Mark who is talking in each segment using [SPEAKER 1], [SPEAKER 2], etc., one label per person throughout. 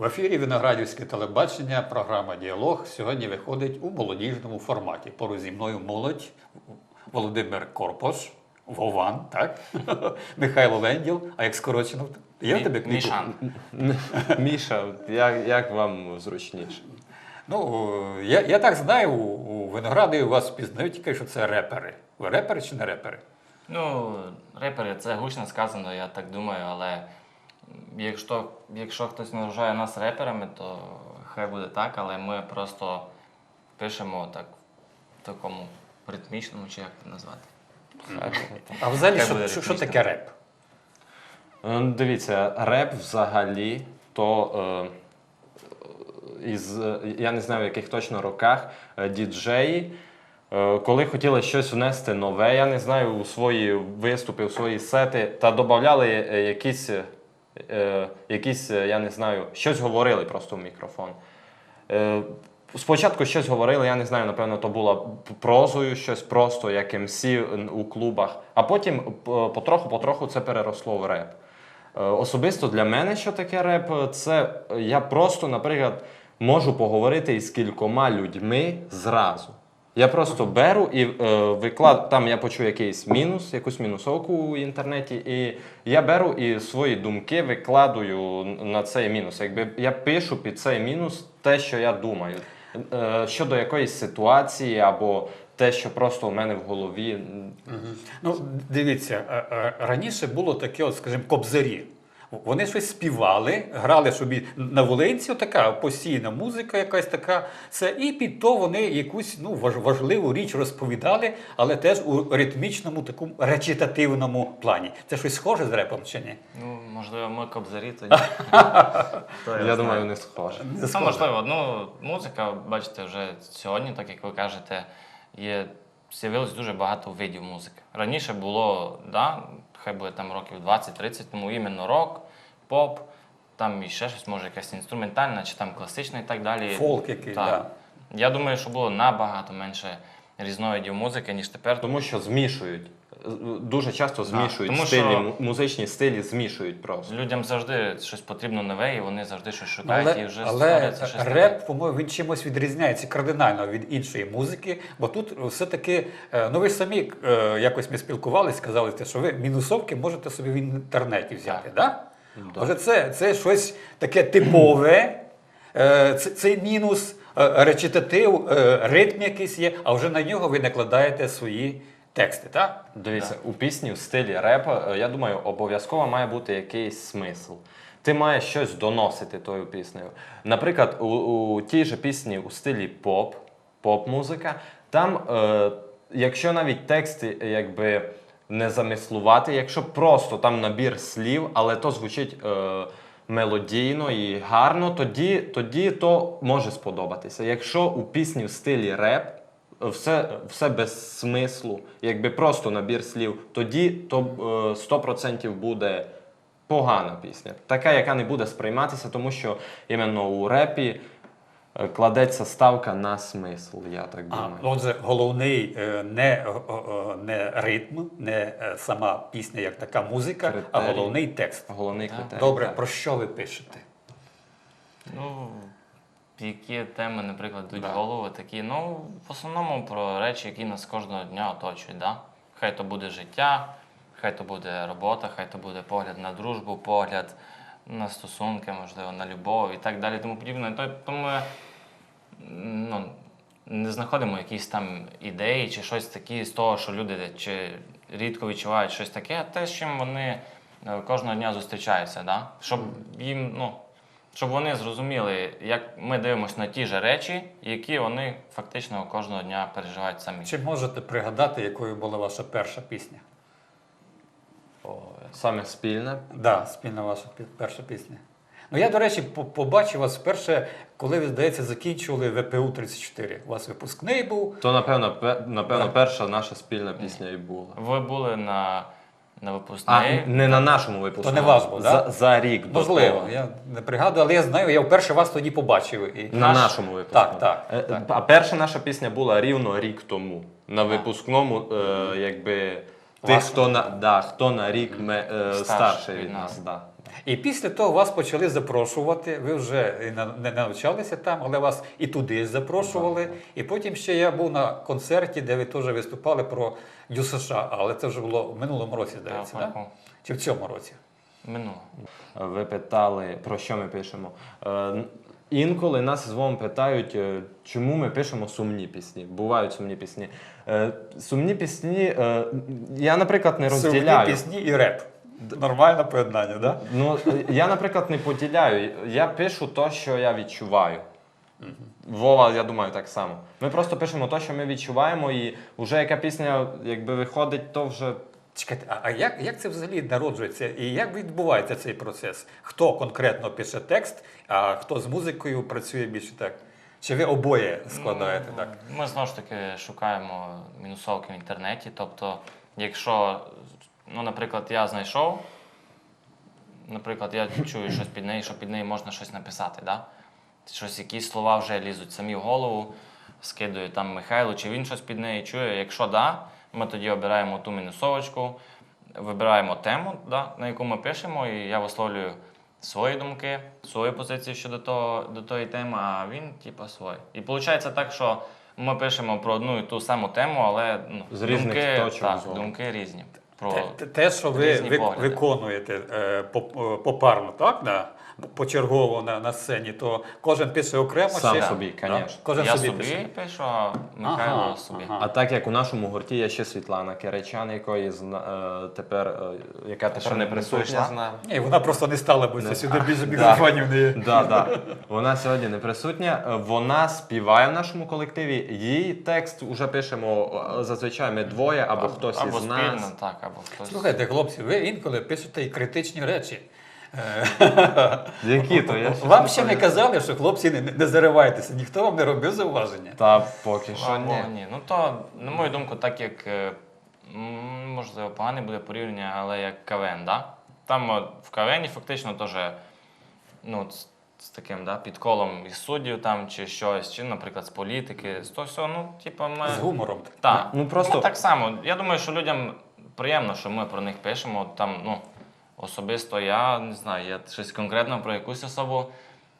[SPEAKER 1] В ефірі Виноградівське телебачення, програма Діалог сьогодні виходить у молодіжному форматі. Поруч зі мною молодь Володимир Корпош, Вован, так? Михайло Ленділ, а як скорочено? Є в тебе кліпу?
[SPEAKER 2] Мішан.
[SPEAKER 3] Міша, як, як вам зручніше?
[SPEAKER 1] Ну, я, я так знаю, у, у Виноградові вас пізнають тільки, що це репери. Ви репери чи не репери?
[SPEAKER 2] Ну, репери, це гучно сказано, я так думаю, але якщо, якщо хтось не вважає нас реперами, то хай буде так, але ми просто пишемо так в такому ритмічному, чи як це назвати.
[SPEAKER 1] А взагалі, що, що, що таке реп?
[SPEAKER 3] Е, Дивіться, реп взагалі, то е, із, я не знаю в яких точно роках, е, діджеї, е, коли хотіли щось внести нове, я не знаю, у свої виступи, у свої сети, та додавали якісь, е, якісь, е, я не знаю, щось говорили просто в мікрофон. Е, Спочатку щось говорили, я не знаю, напевно, то було прозою, щось просто, як МС у клубах, а потім потроху-потроху це переросло в реп. Е, Особисто для мене, що таке реп, це е, я просто, наприклад, можу поговорити із кількома людьми зразу. Я просто беру і е, викладу, там я почую якийсь мінус, якусь мінусовку у інтернеті, і я беру і свої думки викладую на цей мінус. Якби я пишу під цей мінус те, що я думаю. Е, щодо якоїсь ситуації або те, що просто у мене в голові.
[SPEAKER 1] Ну, дивіться, е, е, раніше було таке, от, скажімо, кобзарі. Вони щось співали, грали собі на волинці, така постійна музика, якась така. Це, і під то вони якусь ну, важливу річ розповідали, але теж у ритмічному, такому речитативному плані. Це щось схоже з репом чи ні?
[SPEAKER 2] Ну, можливо, ми кобзарі тоді.
[SPEAKER 3] Я думаю, не схоже.
[SPEAKER 2] Ну, можливо, ну, музика, бачите, вже сьогодні, так як ви кажете, є з'явилось дуже багато видів музики. Раніше було, да, хай буде там років 20-30, тому іменно рок, поп, там і ще щось, може якась інструментальна, чи там класична і так далі.
[SPEAKER 1] Фолк якийсь,
[SPEAKER 2] Так.
[SPEAKER 1] да.
[SPEAKER 2] Я думаю, що було набагато менше різновидів музики, ніж тепер.
[SPEAKER 3] Тому що змішують. Дуже часто змішують
[SPEAKER 2] тому
[SPEAKER 3] стилі,
[SPEAKER 2] що-
[SPEAKER 3] музичні стилі змішують просто.
[SPEAKER 2] Людям завжди щось потрібно нове, і вони завжди щось шукають і вже
[SPEAKER 1] але
[SPEAKER 2] створюється щось таке.
[SPEAKER 1] реп, по-моєму, він чимось відрізняється кардинально від іншої музики, бо тут все-таки, е, ну ви ж самі е, якось ми спілкувалися, сказали, те, що ви мінусовки можете собі в інтернеті взяти, так? Да? Отже, це, це щось таке типове, е, це, цей мінус, е, речитатив, е, ритм якийсь є, а вже на нього ви накладаєте свої тексти, так?
[SPEAKER 3] Дивіться, у пісні в стилі реп, е, я думаю, обов'язково має бути якийсь смисл. Ти маєш щось доносити тою піснею. Наприклад, у, у тій же пісні у стилі поп, поп-музика, там, е, якщо навіть тексти якби не замислувати, якщо просто там набір слів, але то звучить е, мелодійно і гарно, тоді, тоді то може сподобатися. Якщо у пісні в стилі реп, все, все без смислу, якби просто набір слів, тоді то е, 100% буде погана пісня. Така, яка не буде сприйматися, тому що іменно у репі е, кладеться ставка на смисл, я так
[SPEAKER 1] А, отже, головний е, не, не ритм, не е, сама пісня як така музика, а головний текст.
[SPEAKER 3] Головний
[SPEAKER 2] Так.
[SPEAKER 3] критерій.
[SPEAKER 1] Добре,
[SPEAKER 3] так.
[SPEAKER 1] про що ви пишете?
[SPEAKER 2] Ну, які теми, наприклад, йдуть
[SPEAKER 1] Да.
[SPEAKER 2] в голову, такі, ну, в основному про речі, які нас кожного дня оточують. Да? Хай то буде життя, хай то буде робота, хай то буде погляд на дружбу, погляд на стосунки, можливо, на любов і так далі, тому подібне. То- Тому ми ну, не знаходимо якісь там ідеї чи щось такі з того, що люди чи рідко відчувають щось таке, а те, з чим вони е, кожного дня зустрічаються, да? щоб їм, ну, щоб вони зрозуміли, як ми дивимося на ті ж речі, які вони фактично кожного дня переживають самі.
[SPEAKER 1] Чи можете пригадати, якою була ваша перша пісня?
[SPEAKER 3] Саме спільне.
[SPEAKER 1] Да, спільна ваша перша пісня. Ну я, до речі, побачив вас вперше, коли ви, здається, закінчували ВПУ 34. У вас випускний був.
[SPEAKER 3] То, напевно, пе- напевно,
[SPEAKER 1] Да.
[SPEAKER 3] перша наша спільна пісня і була.
[SPEAKER 2] Ви були на, на
[SPEAKER 3] А
[SPEAKER 2] випускний.
[SPEAKER 3] не на нашому випуску.
[SPEAKER 1] То не ваш був, да?
[SPEAKER 3] за, за рік до
[SPEAKER 1] Можливо,
[SPEAKER 3] того.
[SPEAKER 1] я не пригадую, але я знаю, я вперше вас тоді побачив. І...
[SPEAKER 3] На
[SPEAKER 2] Наш-
[SPEAKER 3] нашому випуску.
[SPEAKER 1] Так, так,
[SPEAKER 3] Е,
[SPEAKER 1] так.
[SPEAKER 3] А перша наша пісня була рівно рік тому. На випускному, е, якби Тих, хто на, да, хто на рік ме, е,
[SPEAKER 2] Старший
[SPEAKER 3] старший
[SPEAKER 2] від
[SPEAKER 3] від
[SPEAKER 2] нас.
[SPEAKER 3] нас. Да.
[SPEAKER 1] І після того вас почали запрошувати. Ви вже і на- не навчалися там, але вас і туди запрошували. І потім ще я був на концерті, де ви теж виступали про ДЮСШ, але це вже було в минулому році, здається,
[SPEAKER 2] Так,
[SPEAKER 1] да? чи в цьому році?
[SPEAKER 2] Минуло.
[SPEAKER 3] Ви питали, про що ми пишемо. Е, Інколи нас з вами питають, е, чому ми пишемо сумні пісні. Бувають сумні пісні. Е, Сумні пісні, е, я, наприклад, не розділяю.
[SPEAKER 1] Сумні пісні і реп. Нормальне поєднання, так? Да?
[SPEAKER 3] Ну, я, наприклад, не поділяю. Я пишу те, що я відчуваю. Вова, я думаю, так само. Ми просто пишемо те, що ми відчуваємо, і вже яка пісня якби виходить, то вже.
[SPEAKER 1] Чекайте, а, а як, як це взагалі народжується? І як відбувається цей процес? Хто конкретно пише текст, а хто з музикою працює більше так? Чи ви обоє складаєте так?
[SPEAKER 2] Ми знову ж таки шукаємо мінусовки в інтернеті. Тобто, якщо, ну, наприклад, я знайшов, наприклад, я чую щось під нею, що під нею можна щось написати, да? щось, якісь слова вже лізуть самі в голову, скидую там Михайлу, чи він щось під нею чує. Якщо да, ми тоді обираємо ту мінусовочку, вибираємо тему, да, на яку ми пишемо, і я висловлюю свої думки, свою позицію щодо того, до тої теми, а він, типу, свої. І виходить так, що ми пишемо про одну і ту саму тему, але ну,
[SPEAKER 3] З різних
[SPEAKER 2] думки,
[SPEAKER 3] точок
[SPEAKER 2] так,
[SPEAKER 3] зору.
[SPEAKER 2] думки різні. Про...
[SPEAKER 1] Те, те- що ви
[SPEAKER 2] різні
[SPEAKER 1] ви-
[SPEAKER 2] погляди.
[SPEAKER 1] виконуєте е, е, попарно, так? Да? Почергово на, на сцені, то кожен пише окремо
[SPEAKER 3] Сам
[SPEAKER 1] чи
[SPEAKER 3] собі,
[SPEAKER 1] Да?
[SPEAKER 3] конечно.
[SPEAKER 1] Кожен
[SPEAKER 2] я
[SPEAKER 1] собі,
[SPEAKER 2] собі,
[SPEAKER 1] пише.
[SPEAKER 2] пишу, а Михайло
[SPEAKER 1] Ага,
[SPEAKER 2] собі.
[SPEAKER 1] ага.
[SPEAKER 3] А так як у нашому гурті є ще Світлана Киричан, якої зна- е, тепер, е, яка тепер не присутня з нами.
[SPEAKER 1] Ні, вона просто не стала, бо це сюди більше мікрофонів не є.
[SPEAKER 3] Да, да. Вона сьогодні не присутня. Е, Вона співає в нашому колективі. Її текст вже пишемо е, зазвичай ми двоє або хтось
[SPEAKER 2] або
[SPEAKER 3] із
[SPEAKER 2] спільно,
[SPEAKER 3] нас.
[SPEAKER 2] так, або хтось.
[SPEAKER 1] Слухайте, хлопці, ви інколи пишете і критичні речі. Е,
[SPEAKER 3] Які то я
[SPEAKER 1] Вам ще не казали, що хлопці не, не заривайтеся, ніхто вам не робив зауваження.
[SPEAKER 3] Та поки що ні.
[SPEAKER 2] Ні. Ну то, на мою думку, так як е, м, можливо погане буде порівняння, але як КВН, да? Там от, в КВН фактично теж ну, з, з таким да, підколом із суддів там, чи щось, чи, наприклад, з політики, з того всього, ну, типу, ми.
[SPEAKER 1] З гумором.
[SPEAKER 2] Так,
[SPEAKER 3] Ну, просто-
[SPEAKER 2] так само. Я думаю, що людям приємно, що ми про них пишемо. Там, ну, особисто я не знаю, я щось конкретно про якусь особу.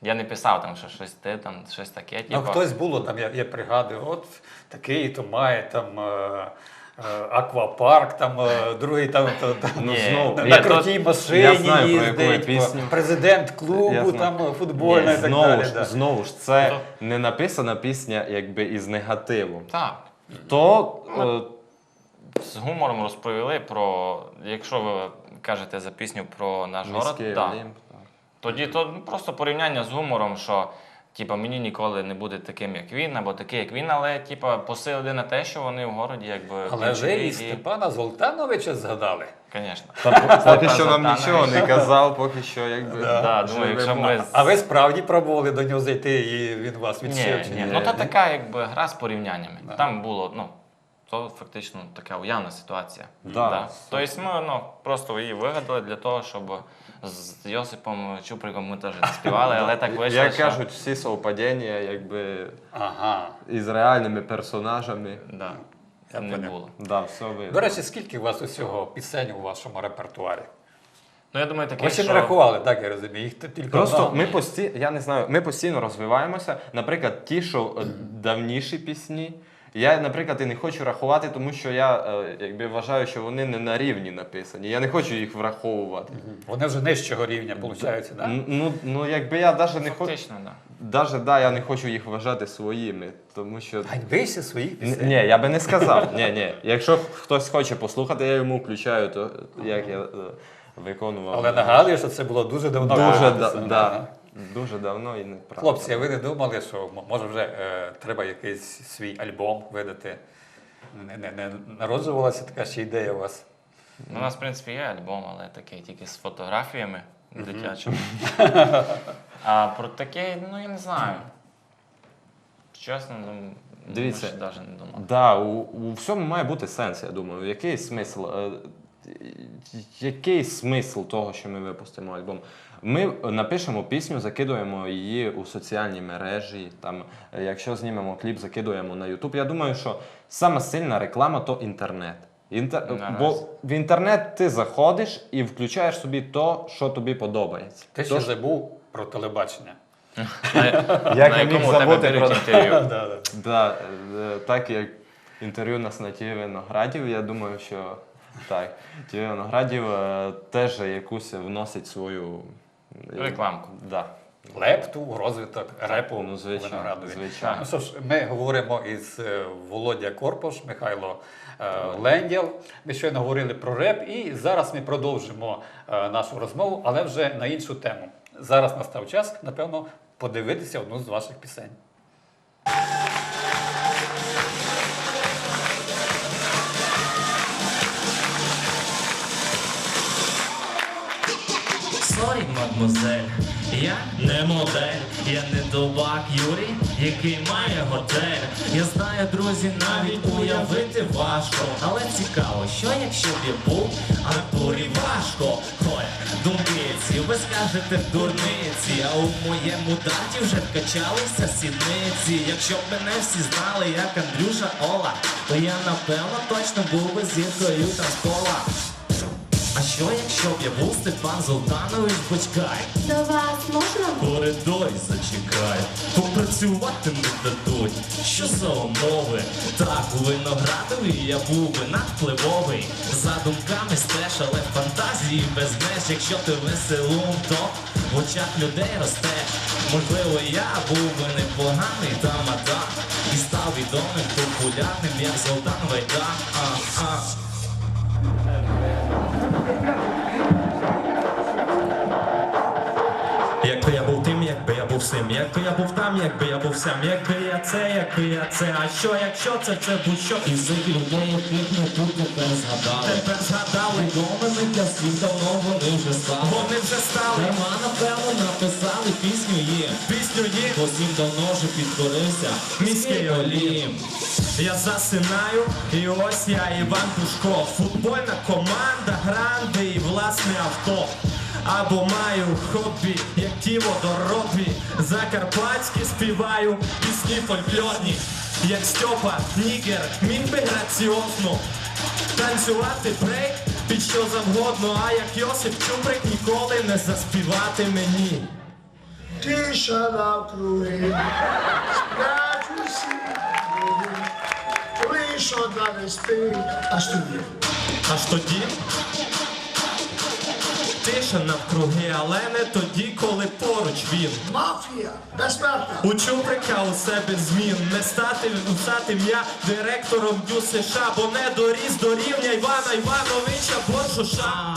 [SPEAKER 2] Я не писав там, що щось ти, там щось таке.
[SPEAKER 1] Ну,
[SPEAKER 2] типу.
[SPEAKER 1] хтось було там, я, я пригадую, от такий то має там е, е, аквапарк, там е, другий там, то, там
[SPEAKER 3] Ну,
[SPEAKER 2] Ні.
[SPEAKER 3] знову.
[SPEAKER 1] на,
[SPEAKER 2] Ні,
[SPEAKER 1] на
[SPEAKER 2] то-
[SPEAKER 1] машині
[SPEAKER 3] я знаю, про яку
[SPEAKER 1] їздить,
[SPEAKER 3] пісню.
[SPEAKER 1] президент
[SPEAKER 3] Я
[SPEAKER 1] клубу,
[SPEAKER 3] знаю.
[SPEAKER 1] там е, футбольний
[SPEAKER 2] Ні,
[SPEAKER 1] і так
[SPEAKER 3] Знову
[SPEAKER 1] далі.
[SPEAKER 3] ж,
[SPEAKER 1] да.
[SPEAKER 3] знову ж, це
[SPEAKER 2] Ну,
[SPEAKER 3] не написана пісня якби із негативом.
[SPEAKER 2] Так.
[SPEAKER 3] То е,
[SPEAKER 2] З гумором розповіли про, якщо ви кажете за пісню про наш город, так.
[SPEAKER 3] Олімп. так.
[SPEAKER 2] тоді то ну, просто порівняння з гумором, що типа, мені ніколи не буде таким, як він, або такий, як він, але типа, посилили на те, що вони в городі якби.
[SPEAKER 1] Але ви і Степана Золтановича згадали.
[SPEAKER 2] Звісно.
[SPEAKER 3] Поки що нам нічого не казав, поки що якби.
[SPEAKER 2] Да, думаю, якщо ми.
[SPEAKER 1] А ви справді пробували до нього зайти і він вас
[SPEAKER 2] Ні,
[SPEAKER 1] відшив?
[SPEAKER 2] ні. Ну то така якби гра з порівняннями. Там було, ну, то фактично така уявна ситуація.
[SPEAKER 3] Да.
[SPEAKER 2] Тобто ми ну, просто її вигадали для того, щоб з Йосипом Чуприком ми теж не співали, але так вийшло.
[SPEAKER 3] Як
[SPEAKER 2] що...
[SPEAKER 3] кажуть, всі совпадіння, якби
[SPEAKER 1] Ага.
[SPEAKER 3] із реальними персонажами.
[SPEAKER 2] Да.
[SPEAKER 1] Я
[SPEAKER 2] не було.
[SPEAKER 3] Да, все видно.
[SPEAKER 1] До речі, скільки у вас усього пісень у вашому репертуарі?
[SPEAKER 2] Ну я думаю, таке,
[SPEAKER 1] Ви ще
[SPEAKER 2] що...
[SPEAKER 1] не рахували, так я розумію. Їх тільки
[SPEAKER 3] Просто
[SPEAKER 1] одна.
[SPEAKER 3] ми постійно, я не знаю, ми постійно розвиваємося. Наприклад, ті, що е, давніші пісні. Я, наприклад, і не хочу рахувати, тому що я е, якби вважаю, що вони не на рівні написані. Я не хочу їх враховувати.
[SPEAKER 1] Вони вже нижчого рівня, виходить, так?
[SPEAKER 3] Н- Ну, ну якби я навіть не хочу.
[SPEAKER 2] Да.
[SPEAKER 3] Даже да, я не хочу їх вважати своїми, тому що.
[SPEAKER 1] Ганьбися своїх пісень.
[SPEAKER 3] Ні, я би не сказав. Ні, ні. Якщо хтось хоче послухати, я йому включаю, то як я е, виконував.
[SPEAKER 1] Але нагадую, що це було дуже давно.
[SPEAKER 3] дуже, да, да, дуже давно і неправда.
[SPEAKER 1] Хлопці, ви не думали, що може вже е, треба якийсь свій альбом видати? Не, не, не народжувалася така ще ідея у вас?
[SPEAKER 2] Ну, у нас, в принципі, є альбом, але такий тільки з фотографіями дитячими. а про таке, ну я не знаю. Чесно, ну,
[SPEAKER 3] Дивіться.
[SPEAKER 2] ми ще навіть не думали.
[SPEAKER 3] Да, у, у всьому має бути сенс, я думаю. Який смисл? е, Який смисл того, що ми випустимо альбом? Ми напишемо пісню, закидуємо її у соціальні мережі. Там, якщо знімемо кліп, закидуємо на YouTube. Я думаю, що сама сильна реклама то інтернет. Інтер... Бо в інтернет ти заходиш і включаєш собі то, що тобі подобається.
[SPEAKER 1] Ти ще забув про телебачення.
[SPEAKER 3] Як
[SPEAKER 2] на
[SPEAKER 3] я міг
[SPEAKER 2] якому тебе
[SPEAKER 3] забути про
[SPEAKER 2] інтерв'ю?
[SPEAKER 3] Е, так як інтерв'ю на Ті Виноградів, я думаю, що так, Ті Виноградів е, теж якусь вносить свою е,
[SPEAKER 2] Рекламку.
[SPEAKER 3] Да.
[SPEAKER 1] Лепту у розвиток репу
[SPEAKER 3] Ну, звичайно,
[SPEAKER 1] Виноградові.
[SPEAKER 3] звичайно.
[SPEAKER 1] Ну що ж, ми говоримо із е, Володя Корпош, Михайло е, Лендєл. Ми щойно говорили про реп, і зараз ми продовжимо е, нашу розмову, але вже на іншу тему. Зараз настав час, напевно, подивитися одну з ваших пісень.
[SPEAKER 4] Сорі, мадмозель, я не модель, я не добак Юрій, який має готель. Я знаю, друзі, навіть уявити важко. Але цікаво, що якщо б я був Артурі важко. Ой, думиці, ви скажете дурниці, а у моєму даті вже вкачалися сідниці. Якщо б мене всі знали, як Андрюша Ола, то я напевно точно був би зіркою танцпола. А що якщо б я був Степан Золтанович Бочкай?
[SPEAKER 5] До вас можна?
[SPEAKER 4] В зачекай, попрацювати не дадуть. Що за умови? Так, у виноградові я був би надвпливовий. За думками стеж, але фантазії без меж. Якщо ти веселун, то в очах людей ростеш. Можливо, я був би непоганий тамада І став відомим, популярним, як Золтан Вайда. А, а. Тим, якби я був там, якби я був сам, якби я це, якби я це, а що, якщо це, це будь-що? І людей, яких ми тут тепер згадали. Тепер згадали. Відомими для всіх давно вони вже стали. Вони вже стали. Дарма, напевно, написали пісню їм. Пісню їм. Бо всім давно вже підкорився. Міський Олім я засинаю, і ось я Іван Пушко. Футбольна команда, гранди і власне авто або маю хобі, як ті водоробі Закарпатські співаю пісні фольклорні, як Стьопа, Нігер, міг би граціозно. Танцювати брейк під що завгодно, а як Йосип Чубрик ніколи не заспівати мені.
[SPEAKER 6] Тиша навкруги, сплять усі люди, лиш одна не спить, аж тоді.
[SPEAKER 4] Аж тоді тиша навкруги, але не тоді, коли поруч він.
[SPEAKER 6] Мафія безсмертна.
[SPEAKER 4] У Чуприка у себе змін не стати стати я директором Дю США, бо не доріс до рівня Івана Івановича Боршуша.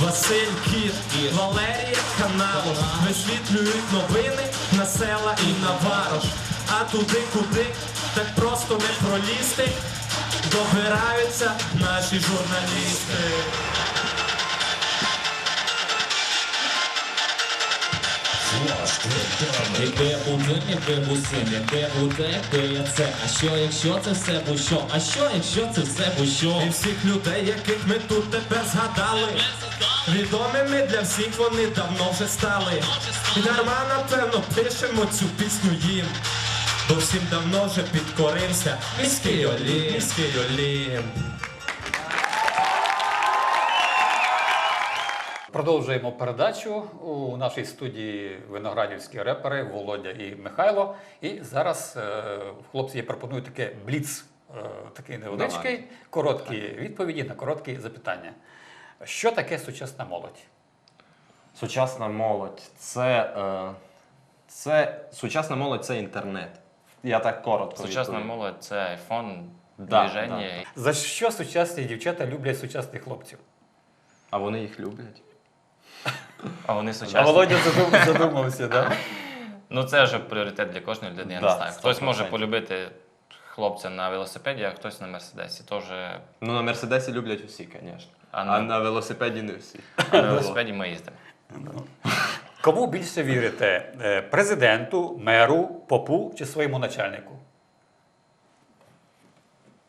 [SPEAKER 4] Василь Кіт, Валерія Каналош висвітлюють новини на села і на варош. А туди, куди так просто не пролізти, добираються наші журналісти. Я був тим, я був син, я був те, якби я це. А що, якщо це все бущо? А що, якщо це все бущо? І всіх людей, яких ми тут тепер згадали. Відомими для всіх вони давно вже стали. І дарма, напевно, пишемо цю пісню їм. Бо всім давно вже підкорився міський Олім, міський Олім.
[SPEAKER 1] Продовжуємо передачу у нашій студії виноградівські репери Володя і Михайло. І зараз е, хлопці я пропоную таке бліц, е, такий невеличкий, короткі відповіді на короткі запитання. Що таке сучасна молодь?
[SPEAKER 3] Сучасна молодь це, е, це сучасна молодь це інтернет. Я так коротко.
[SPEAKER 2] Сучасна
[SPEAKER 3] відповім.
[SPEAKER 2] молодь це айфон,
[SPEAKER 3] Да,
[SPEAKER 2] движення.
[SPEAKER 1] За що сучасні дівчата люблять сучасних хлопців?
[SPEAKER 3] А вони їх люблять.
[SPEAKER 2] А вони
[SPEAKER 1] А
[SPEAKER 2] сучасні.
[SPEAKER 1] Володя задум- задумався, так?
[SPEAKER 2] Ну це вже пріоритет для кожної людини, я
[SPEAKER 3] Да,
[SPEAKER 2] не знаю. Хтось
[SPEAKER 3] 100%.
[SPEAKER 2] може полюбити хлопця на велосипеді, а хтось на мерседесі. То вже
[SPEAKER 3] Ну на Мерседесі люблять усі, звісно.
[SPEAKER 2] А
[SPEAKER 3] А,
[SPEAKER 2] на-
[SPEAKER 3] на велосипеді не всі.
[SPEAKER 2] а на велосипеді ми їздимо.
[SPEAKER 1] Кому більше вірите? Е, Президенту, меру, попу чи своєму начальнику?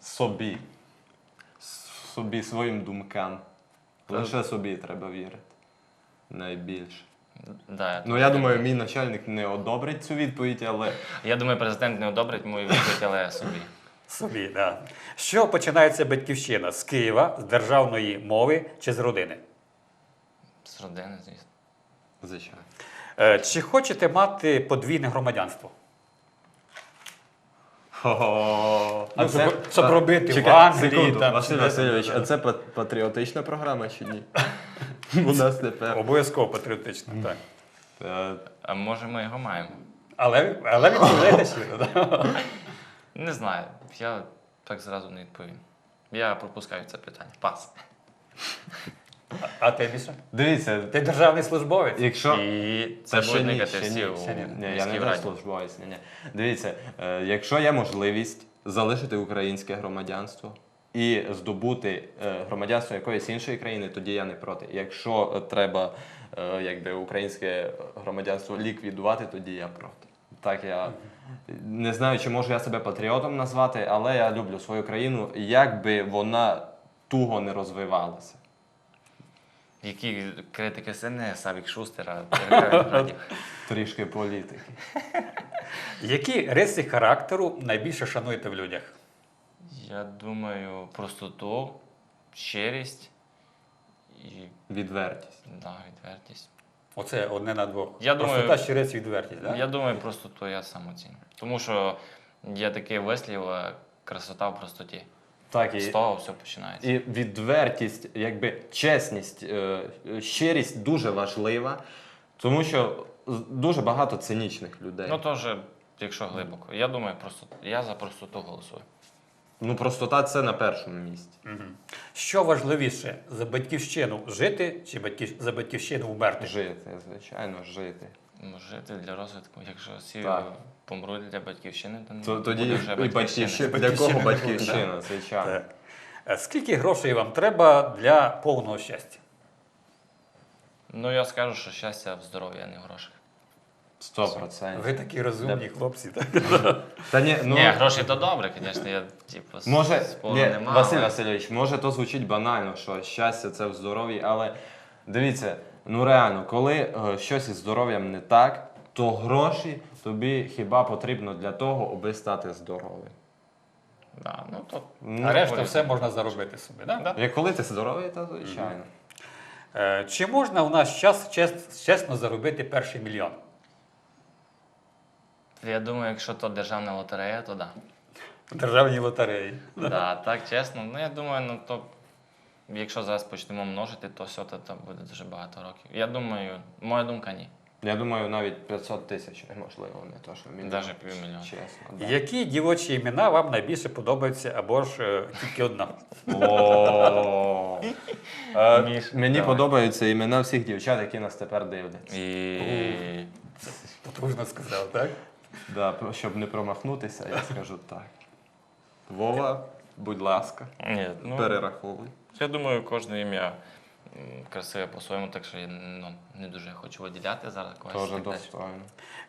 [SPEAKER 3] Собі. С- Собі, своїм думкам. Лише собі треба вірити. Найбільше.
[SPEAKER 2] Да, я
[SPEAKER 3] Ну я думаю, мій начальник не одобрить цю відповідь, але
[SPEAKER 2] Я думаю, президент не одобрить мою відповідь, але собі.
[SPEAKER 1] Собі, да. Що починається батьківщина? З Києва, з державної мови чи з родини?
[SPEAKER 2] З родини, звісно.
[SPEAKER 3] Звичайно.
[SPEAKER 1] Е, Чи хочете мати подвійне громадянство?
[SPEAKER 3] Хо-хо.
[SPEAKER 1] Ну, щоб- щоб робити в
[SPEAKER 3] Чекай,
[SPEAKER 1] Англії,
[SPEAKER 3] секунду,
[SPEAKER 1] там,
[SPEAKER 3] Василь Васильович, а це пат- патріотична програма чи ні? У нас тепер.
[SPEAKER 1] Обов'язково патріотично, так.
[SPEAKER 3] Е,
[SPEAKER 2] А може ми його маємо?
[SPEAKER 1] Але, але відповідаєте щиро, да?
[SPEAKER 2] Не знаю. Я так зразу не відповім. Я пропускаю це питання. Пас.
[SPEAKER 1] А ти, Міша?
[SPEAKER 3] Дивіться,
[SPEAKER 1] Ти державний службовець?
[SPEAKER 3] якщо.
[SPEAKER 2] І це буде
[SPEAKER 3] ще
[SPEAKER 2] негатив
[SPEAKER 3] ще ні,
[SPEAKER 2] всі
[SPEAKER 3] ще ні.
[SPEAKER 2] у
[SPEAKER 3] Ні, я
[SPEAKER 2] міській
[SPEAKER 3] не
[SPEAKER 2] раді.
[SPEAKER 3] службовець. Ні, ні. Дивіться, е, якщо є можливість залишити українське громадянство і здобути е, громадянство якоїсь іншої країни, тоді я не проти. Якщо е, треба е, якби, українське громадянство ліквідувати, тоді я проти. Так я не знаю, чи можу я себе патріотом назвати, але я люблю свою країну, як би вона туго не розвивалася.
[SPEAKER 2] Які критики сини Савік Шустера, Радів.
[SPEAKER 3] Трішки політики.
[SPEAKER 1] Які риси характеру найбільше шануєте в людях?
[SPEAKER 2] Я думаю, простоту, щирість і
[SPEAKER 3] Відвертість.
[SPEAKER 2] да, відвертість.
[SPEAKER 1] Оце одне на двох.
[SPEAKER 2] Я думаю-
[SPEAKER 1] Простота, щирець, відвертість, так?
[SPEAKER 2] Я думаю, простоту я сам оціню. Тому що є такий вислів е, красота в простоті.
[SPEAKER 3] Так, і, З
[SPEAKER 2] того все починається.
[SPEAKER 3] і відвертість, якби чесність, е, щирість дуже важлива, тому що дуже багато цинічних людей.
[SPEAKER 2] Ну теж, якщо глибоко. Я думаю, просто я за простоту голосую.
[SPEAKER 3] Ну, простота це на першому місці.
[SPEAKER 1] Що важливіше за батьківщину жити чи батьків... за батьківщину вмерти?
[SPEAKER 3] Жити, звичайно, жити.
[SPEAKER 2] Жити для розвитку. Якщо всі
[SPEAKER 3] Так.
[SPEAKER 2] помруть для батьківщини, то, не
[SPEAKER 3] То,
[SPEAKER 2] буде вже
[SPEAKER 3] і батьківщина. Для кого батьківщина, звичайно.
[SPEAKER 1] Так. Е, Скільки грошей вам треба для повного щастя?
[SPEAKER 2] Ну я скажу, що щастя в здоров'ї, а не в грошах.
[SPEAKER 3] Сто процентів.
[SPEAKER 1] Ви такі розумні хлопці. Так?
[SPEAKER 3] Та ні, ну,
[SPEAKER 2] Ні, гроші то добре, звісно, я типу
[SPEAKER 3] Може,
[SPEAKER 2] спору
[SPEAKER 3] ні,
[SPEAKER 2] нема.
[SPEAKER 3] Василь Васильович, може то звучить банально, що щастя це в здоров'ї, але дивіться, ну реально, коли е, щось із здоров'ям не так, то гроші тобі хіба потрібно для того, аби стати здоровим.
[SPEAKER 2] Да, ну, то...
[SPEAKER 3] Ну,
[SPEAKER 1] А решта все можна заробити собі. Да?
[SPEAKER 2] Да.
[SPEAKER 3] Як коли ти здоровий, то звичайно.
[SPEAKER 1] Е, Чи можна в наш час чес- чесно заробити перший мільйон?
[SPEAKER 2] Я думаю, якщо то державна лотерея, то да.
[SPEAKER 1] в державній лотереї?
[SPEAKER 2] Да, так, чесно. Ну я думаю, ну то якщо зараз почнемо множити, то все то буде дуже багато років. Я думаю, моя думка ні.
[SPEAKER 3] Я думаю, навіть 500 тисяч неможливо, не то, що мільйон.
[SPEAKER 2] Даже півмільйона.
[SPEAKER 3] Чесно. Да.
[SPEAKER 1] Які дівочі імена вам найбільше подобаються або ж е, тільки одна?
[SPEAKER 3] О. Е,
[SPEAKER 2] Міш,
[SPEAKER 3] Мені
[SPEAKER 2] давай.
[SPEAKER 3] подобаються імена всіх дівчат, які нас тепер дивляться.
[SPEAKER 2] І
[SPEAKER 1] Потужно сказав, так?
[SPEAKER 3] Да, про- щоб не промахнутися, я скажу так. Вова, будь ласка,
[SPEAKER 2] Ні, ну,
[SPEAKER 3] перераховуй.
[SPEAKER 2] Я думаю, кожне ім'я красиве по-своєму, так що я ну, не дуже хочу виділяти зараз когось. Так далі.
[SPEAKER 3] достойно.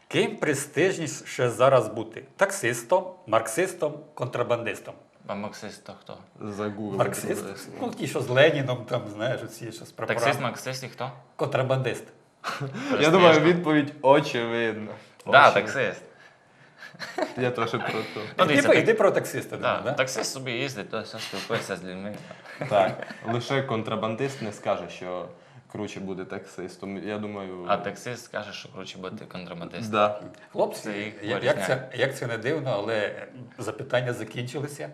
[SPEAKER 1] Ким престижніше зараз бути? Таксистом, марксистом, контрабандистом?
[SPEAKER 2] А Максист то хто?
[SPEAKER 3] Загуглив.
[SPEAKER 1] Марксист? Ну, ті, що з Леніном, там, знаєш, оці, що з прапорами.
[SPEAKER 2] Таксист, Максист і хто?
[SPEAKER 1] Контрабандист.
[SPEAKER 3] Я думаю, відповідь очевидна.
[SPEAKER 2] Да, таксист.
[SPEAKER 3] Я теж про то.
[SPEAKER 2] Ну,
[SPEAKER 1] Іди,
[SPEAKER 2] дивіться, так-
[SPEAKER 1] іди про таксиста.
[SPEAKER 2] Да,
[SPEAKER 1] да?
[SPEAKER 2] Таксист собі їздить, то все спілкується з людьми.
[SPEAKER 3] Так, лише контрабандист не скаже, що круче буде таксистом. Я думаю.
[SPEAKER 2] А таксист скаже, що круче бути контрабандистом.
[SPEAKER 3] Да.
[SPEAKER 1] Хлопці, як це, як це не дивно, але запитання закінчилися.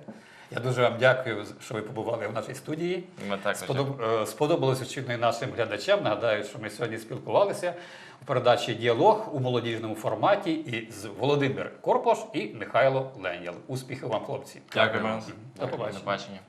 [SPEAKER 1] Я дуже вам дякую, що ви побували в нашій студії.
[SPEAKER 2] Ми так
[SPEAKER 1] Сподоб... е, Сподобалось очевидно і нашим глядачам. Нагадаю, що ми сьогодні спілкувалися у передачі Діалог у молодіжному форматі і з Володимир Корпош і Михайло Ленєл. Успіхів вам, хлопці! Дякую вам.
[SPEAKER 2] До побачення.